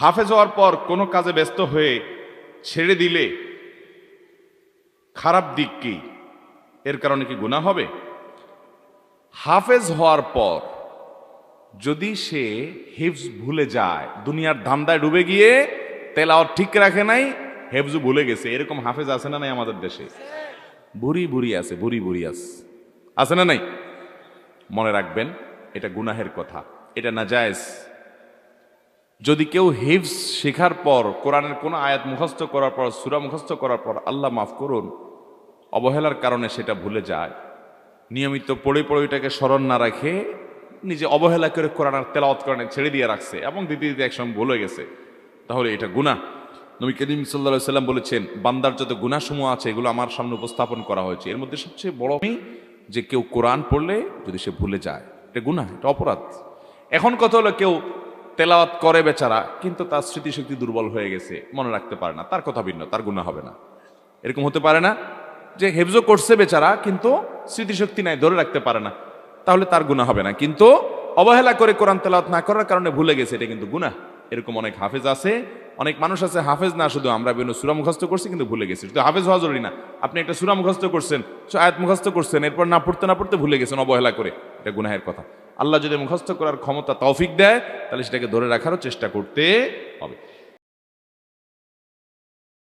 হাফেজ হওয়ার পর কোনো কাজে ব্যস্ত হয়ে ছেড়ে দিলে খারাপ দিক কি? এর কারণে কি গুনাহ হবে? হাফেজ হওয়ার পর যদি সে হিফজ ভুলে যায়, দুনিয়ার ধান্দায় ডুবে গিয়ে তেলাওয়াত ঠিক রাখে নাই, হেফজু ভুলে গেছে। এরকম হাফেজ আছে না নাই আমাদের দেশে? বুড়ি বুড়ি আছে, বুড়ি বুড়ি আছে আছে না নাই? মনে রাখবেন, এটা গুনাহের কথা। এটা না জায়েজ যদি কেউ হিফজ শেখার পর, কোরআনের কোনো আয়াত মুখস্থ করার পর, সুরা মুখস্থ করার পর আল্লাহ মাফ করুন, অবহেলার কারণে সেটা ভুলে যায়। নিয়মিত পড়ে পড়ে ওইটাকে স্মরণ না রাখে নিজে অবহেলা করে কোরআনের তেলাওয়াত করেন ছেড়ে দিয়ে রাখছে, এবং দিতে দিতে একসময় ভুলে গেছে। তাহলে এটা গুনাহ। নবী করিম সাল্লা সাল্লাম বলেছেন, বান্দার যত গুনাসমূহ আছে, এগুলো আমার সামনে উপস্থাপন করা হয়েছে। এর মধ্যে সবচেয়ে বড় যে কেউ কোরআন পড়লে যদি সে ভুলে যায়, এটা গুনাহ, এটা অপরাধ। এখন কথা হলো কেউ তেলাওয়াত করে বেচারা, কিন্তু তার স্মৃতিশক্তি দুর্বল হয়ে গেছে, মনে রাখতে পারে না। তার কথা ভিন্ন, তার গুণা হবে না। এরকম হতে পারে না যে হেফজো করছে বেচারা, কিন্তু স্মৃতিশক্তি নাই, ধরে রাখতে পারে না। তাহলে তার গুনাহ হবে না। কিন্তু অবহেলা করে কোরআন তেলাওয়াত না করার কারণে ভুলে গেছে, এটা কিন্তু গুনাহ। এরকম অনেক হাফেজ আছে, অনেক মানুষ আছে, হাফেজ না, শুধু আমরা বিভিন্ন সুরা মুখস্থ করছি, কিন্তু ভুলে গেছি। শুধু হাফেজ হওয়া জরুরি না। আপনি একটা সুরা মুখস্থ করছেন আয়াত মুখস্থ করছেন, এরপর না পড়তে না পড়তে ভুলে গেছেন অবহেলা করে। এটা গুনাহের কথা। আল্লাহ যদি মুখস্থ করার ক্ষমতা, তৌফিক দেয়, তাহলে সেটাকে ধরে রাখারও চেষ্টা করতে হবে।